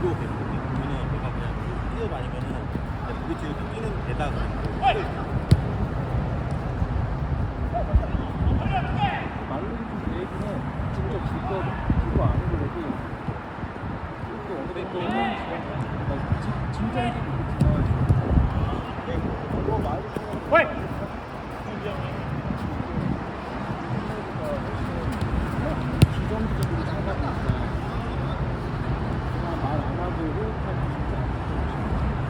볼지로 계속 보면은 내가 그냥 뛰어다니면은 내가 볼지로 뛰는 데다가 말로 좀 얘기는 진짜 줄거 줄거 아는 거지 또 어느 정도 그러니까 진- 진짜 이게 그렇지만 너 말이 기정적으로 살아가니까 그냥 말 안 하고 호흡하고 진짜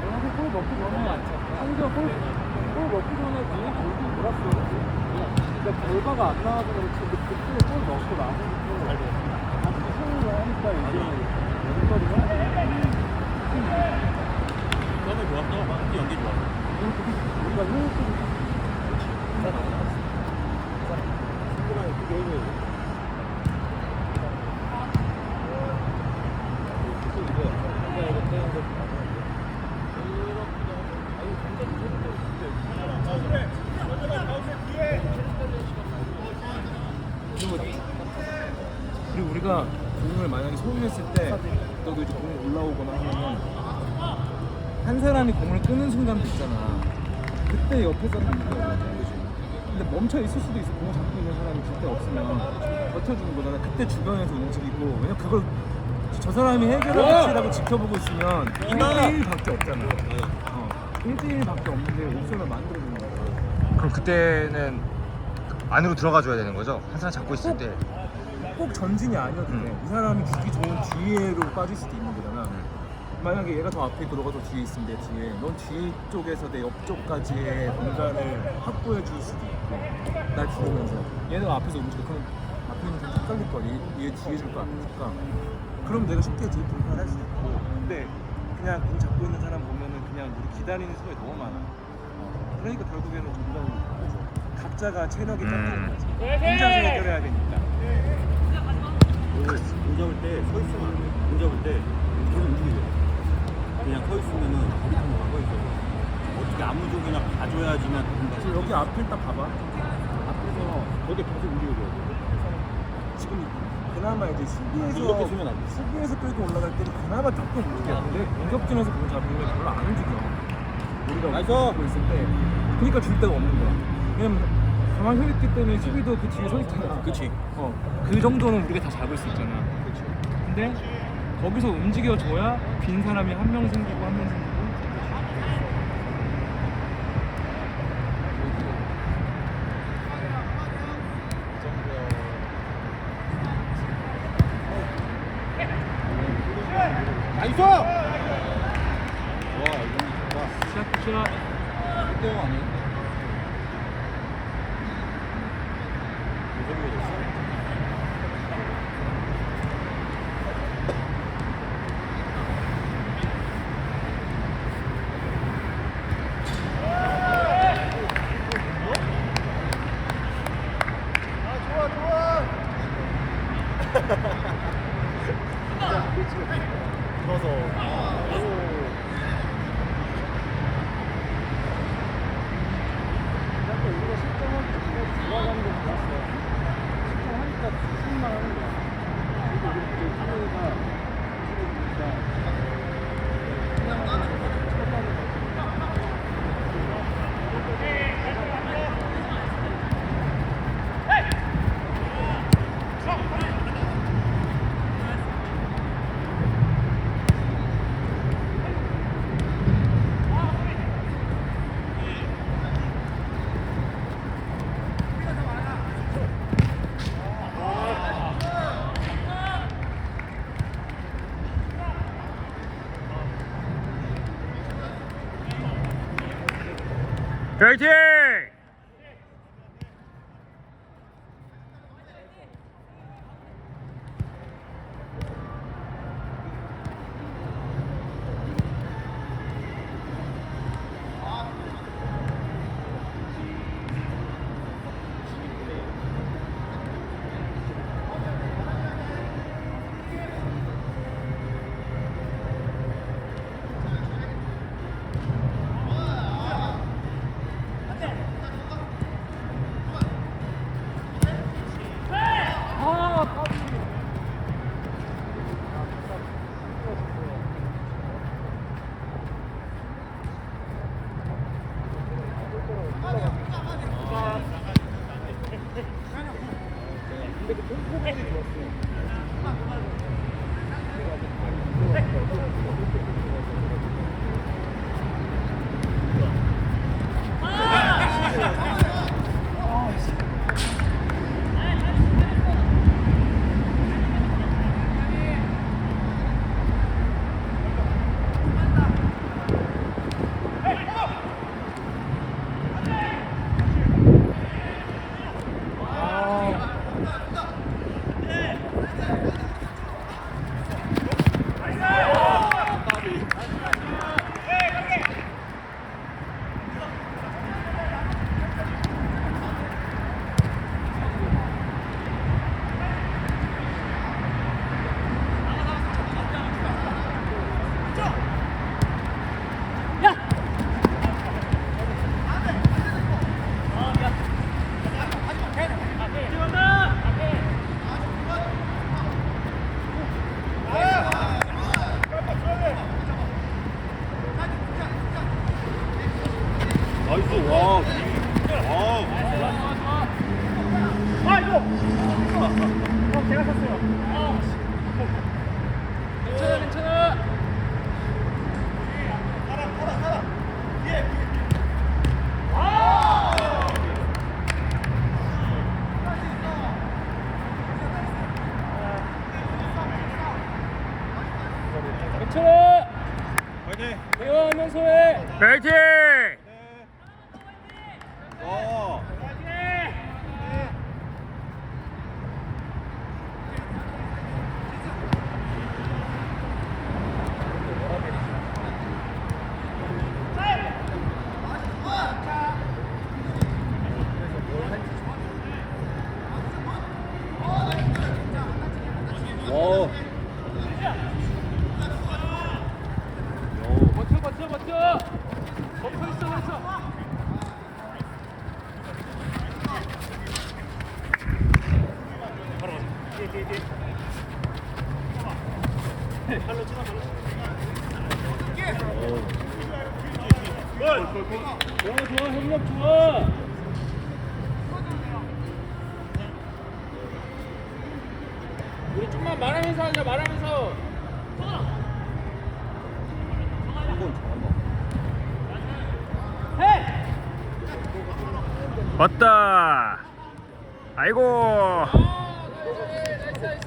너한테 골 먹기 전에 한겨 골, 골 먹기 전에 그냥 골이 돌았어. 그러니까 결과가 안 나와서 그렇지. 그때 골 먹고 나서부터 다시 생각을 하니까 이제 연거리가 너무 좋았어 연기 좋았어 우리가 효율적으로 친구랑 그게 해줘야 돼 그리고 우리가 공을 만약에 소유했을 때 너도 이제 공이 올라오거나 하면은 한 사람이 공을 끄는 순간도 있잖아. 그때 옆에 사람이 있는 거야. 근데 멈춰 있을 수도 있어. 공을 잡고 있는 사람이 절대 없으면 버텨주는 거잖아. 그때 주변에서 움직이고 왜냐 그걸 저 사람이 해결하겠지라고 지켜보고 있으면 1대1밖에 없잖아. 어. 1대1밖에 없는데 옵션을 만들어주는 거야. 그럼 그때는 안으로 들어가 줘야 되는 거죠? 한 사람 잡고 있을 때. 꼭 전진이 아니어도 돼. 음. 이 사람이 주기 좋은 뒤에로 빠질 수도 있는 거잖아. 만약에 얘가 더 앞에 더 뒤에 있으면 내 뒤에 넌 뒤 쪽에서 내 옆쪽까지의 공간을 확보해 줄 수도 있고 날 부르면서. 얘는 앞에서 움직여. 그럼 앞에 있는 사람 헷갈릴 거야? 얘, 얘 뒤에 줄거 아니니까. 그럼 내가 쉽게 뒤에 돌파를 할수 있고 근데 그냥 공 잡고 있는 사람 보면은 그냥 우리 기다리는 시간이 너무 많아. 어, 그러니까 결국에는 점점 각자가 체력이 음. 깎이는 거지. 혼자서 해결해야 되니까. 공 잡을 때 서 있으면 안 돼. 공 잡을 때 계속 돼. 그냥 서 있으면은 우리한테 가고 있어. 어떻게 아무 쪽이나 봐줘야지만. 지금 여기 앞을 딱 봐봐. 앞에서 거기 계속 움직여줘야 돼. 지금 그나마 이제 수비에서 이렇게 쓰면 안 돼. 수비에서 끌고 올라갈 때는 그나마 조금 움직여. 근데 공격진에서 공 잡으면 별로 안 움직여. 우리가 나이스! 하고 있을 때, 그러니까 줄 데가 없는 거야. 왜냐면 가만 서 있기 때문에 수비도 그 뒤에 서 있잖아. 그치. 어, 그 정도는 우리가 다 잡을 수 있잖아. 근데 거기서 움직여줘야 빈 사람이 한 명 생기고 한 명 생기고. 나이스! 와, 이거 좋다. 시작, 시작. 그때가 아니야. 무슨 일이 있어? 들어서 파이 좋아 좋아 협력 좋아. 우리 좀만 말하면서 하자 말하면서. 왔다. 아이고.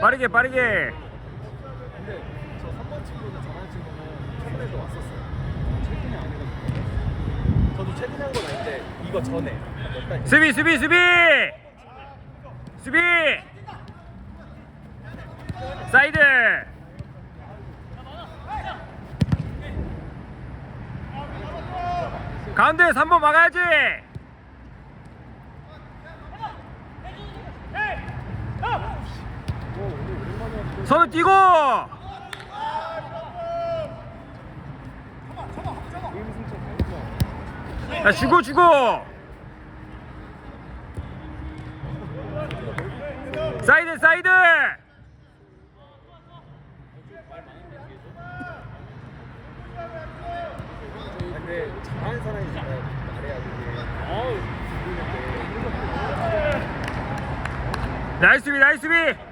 빠르게 빠르게. 근데 저 3번 친구는 잘하는 친구는 최근에도 왔었어요. 최근에 안 해가지고. 저도 최근에 한건 아닌데 이거 전에 몇달 수비 수비 수비. 수비. 사이드. 가운데 3번 막아야지. 손을 띄고. 야 주고 주고. 사이드 사이드. 되게 어우 나이스 비 나이스 비.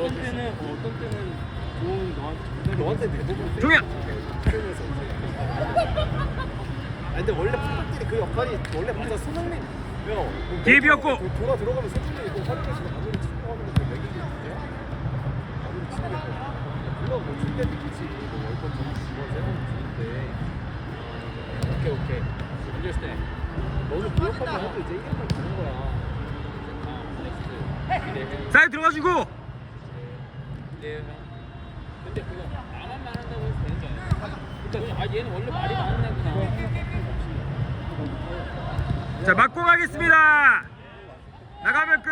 떤 때는 어, 어떤 때는 좋은 너한테 너한테 대부분 종현 아니 근데 원래 팬들이 그 역할이 원래 맞아 손흥민 비었고. 돌아 들어가면 손흥민이 그 활약해서 마무리 치고하는 건데 맥이 있는데 마무리 치는 게 물론 뭐 줄때 느끼지. 뭐 월권 전두번세번 주는데. 오케이 오케이. understand 너는 그 역할만 해도 이제 이기는 걸 가는 거야. 사이드 들어가지고. 근데 그거 나만 말한다고 해서 되는 게 아니야. 그러니까 아 얘는 원래 말이 많은 애구나. 자 막공 하겠습니다. 나가면 끝